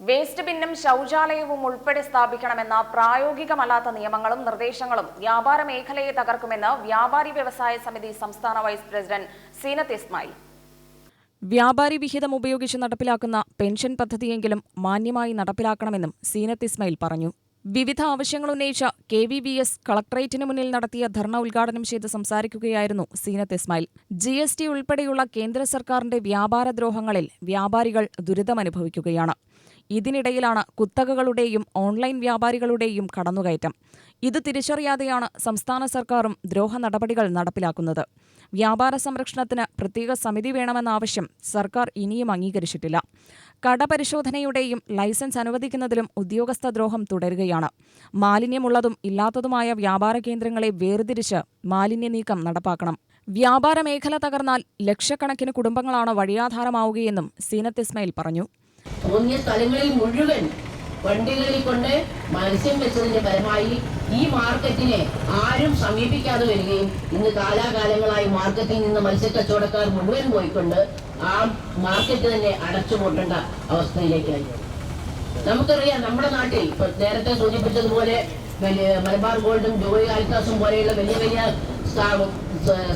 Waste ബിന്നും ശൗചാലയവും ഉൾപ്പെടെ സ്ഥാപിക്കണമെന്ന പ്രായോഗികമല്ലാത്ത നിയമങ്ങളും നിർദ്ദേശങ്ങളും വ്യാപാര മേഖലയെ തകർക്കുമെന്ന് വ്യാപാരി വ്യവസായ സമിതി സംസ്ഥാന വൈസ് പ്രസിഡന്റ് സീനത്ത് ഇസ്മായിൽ വ്യാപാരി വിഹിതം ഉപയോഗിച്ച് നടപ്പിലാക്കുന്ന പെൻഷൻ പദ്ധതിയെങ്കിലും മാന്യമായി നടപ്പിലാക്കണമെന്നും സീനത്ത് ഇസ്മായിൽ പറഞ്ഞു. വിവിധ ആവശ്യങ്ങൾ ഉന്നയിച്ച കെ വി വി എസ് കളക്ടറേറ്റിന് മുന്നിൽ നടത്തിയ ധർണ ഉദ്ഘാടനം ചെയ്ത് സംസാരിക്കുകയായിരുന്നു Seenath Ismail G S T ഉൾപ്പെടെയുള്ള കേന്ദ്ര സർക്കാരിന്റെ വ്യാപാരദ്രോഹങ്ങളിൽ വ്യാപാരികൾ ദുരിതമനുഭവിക്കുകയാണ്. ഇതിനിടയിലാണ് കുത്തകകളുടെയും ഓൺലൈൻ വ്യാപാരികളുടെയും കടന്നുകയറ്റം. ഇത് തിരിച്ചറിയാതെയാണ് സംസ്ഥാന സർക്കാരും ദ്രോഹ നടപടികൾ നടപ്പിലാക്കുന്നത്. വ്യാപാര സംരക്ഷണത്തിന് പ്രത്യേക സമിതി വേണമെന്ന ആവശ്യം സർക്കാർ ഇനിയും അംഗീകരിച്ചിട്ടില്ല. കടപരിശോധനയുടെയും ലൈസൻസ് അനുവദിക്കുന്നതിലും ഉദ്യോഗസ്ഥ ദ്രോഹം തുടരുകയാണ്. മാലിന്യമുള്ളതും ഇല്ലാത്തതുമായ വ്യാപാര കേന്ദ്രങ്ങളെ വേർതിരിച്ച് മാലിന്യ നീക്കം നടപ്പാക്കണം. വ്യാപാര മേഖല തകർന്നാൽ ലക്ഷക്കണക്കിന് കുടുംബങ്ങളാണ് വഴിയാധാരമാവുകയെന്നും സീനത്ത് ഇസ്മയിൽ പറഞ്ഞു. തോന്നിയ സ്ഥലങ്ങളിൽ മുഴുവൻ വണ്ടികളിൽ കൊണ്ട് മത്സ്യം വെച്ചതിന്റെ ഫലമായി ഈ മാർക്കറ്റിനെ ആരും സമീപിക്കാതെ വരികയും ഇന്ന് കാലാകാലങ്ങളായി മാർക്കറ്റിൽ നിന്ന് മത്സ്യക്കച്ചവടക്കാർ മുഴുവൻ പോയിക്കൊണ്ട് ആ മാർക്കറ്റ് തന്നെ അടച്ചുപൂട്ടേണ്ട അവസ്ഥയിലേക്കായി. നമുക്കറിയാം നമ്മുടെ നാട്ടിൽ ഇപ്പൊ നേരത്തെ സൂചിപ്പിച്ചതുപോലെ മലബാർ ഗോൾഡും ജോയി ആൽക്കാസും പോലെയുള്ള വലിയ വലിയ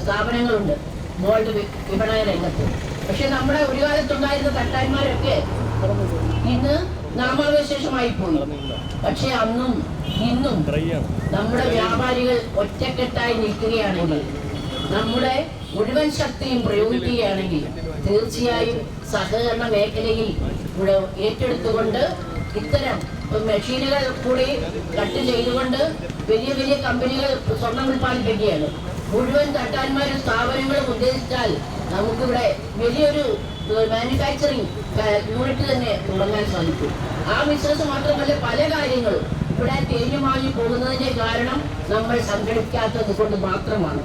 സ്ഥാപനങ്ങളുണ്ട്. ഗോൾഡ് വിപണന രംഗത്ത്. പക്ഷെ നമ്മുടെ ഒരു കാലത്തുണ്ടായിരുന്ന തട്ടാന്മാരൊക്കെ നാമാവശേഷമായി പോയി പക്ഷെ അന്നും ഇന്നും നമ്മുടെ വ്യാപാരികൾ ഒറ്റക്കെട്ടായി നിൽക്കുകയാണെങ്കിൽ നമ്മുടെ മുഴുവൻ ശക്തിയും പ്രയോഗിക്കുകയാണെങ്കിൽ തീർച്ചയായും സഹകരണ മേഖലയിൽ ഇവിടെ ഏറ്റെടുത്തുകൊണ്ട് ഇത്തരം മെഷീനുകൾ കൂടി കട്ട് ചെയ്തുകൊണ്ട് വലിയ വലിയ കമ്പനികൾ സ്വർണം ഉൽപ്പാദിപ്പിക്കുകയാണ്. മുഴുവൻ തട്ടാന്മാരും സ്ഥാപനങ്ങളും ഉദ്ദേശിച്ചാൽ നമുക്കിവിടെ വലിയൊരു മാനുഫാക്ചറിങ് യൂണിറ്റ് തന്നെ തുടങ്ങാൻ സാധിക്കും. ആ ബിസിനസ് മാത്രമല്ല പല കാര്യങ്ങളും ഇവിടെ തേഞ്ഞുമാഞ്ഞു പോകുന്നതിന്റെ കാരണം നമ്മൾ സംഘടിക്കാത്തത് കൊണ്ട് മാത്രമാണ്.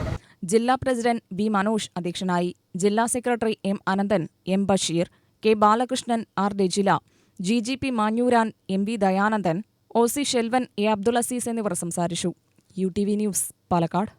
ജില്ലാ പ്രസിഡന്റ് ബി മനോജ് അധ്യക്ഷനായി ജില്ലാ secretary M Ananthan M Basheer K Balakrishnan R Rajila G G P Manjooran M V Dayanandan O C Shelvan A Abdul Azeez എന്നിവർ സംസാരിച്ചു. U T V news Palakkad.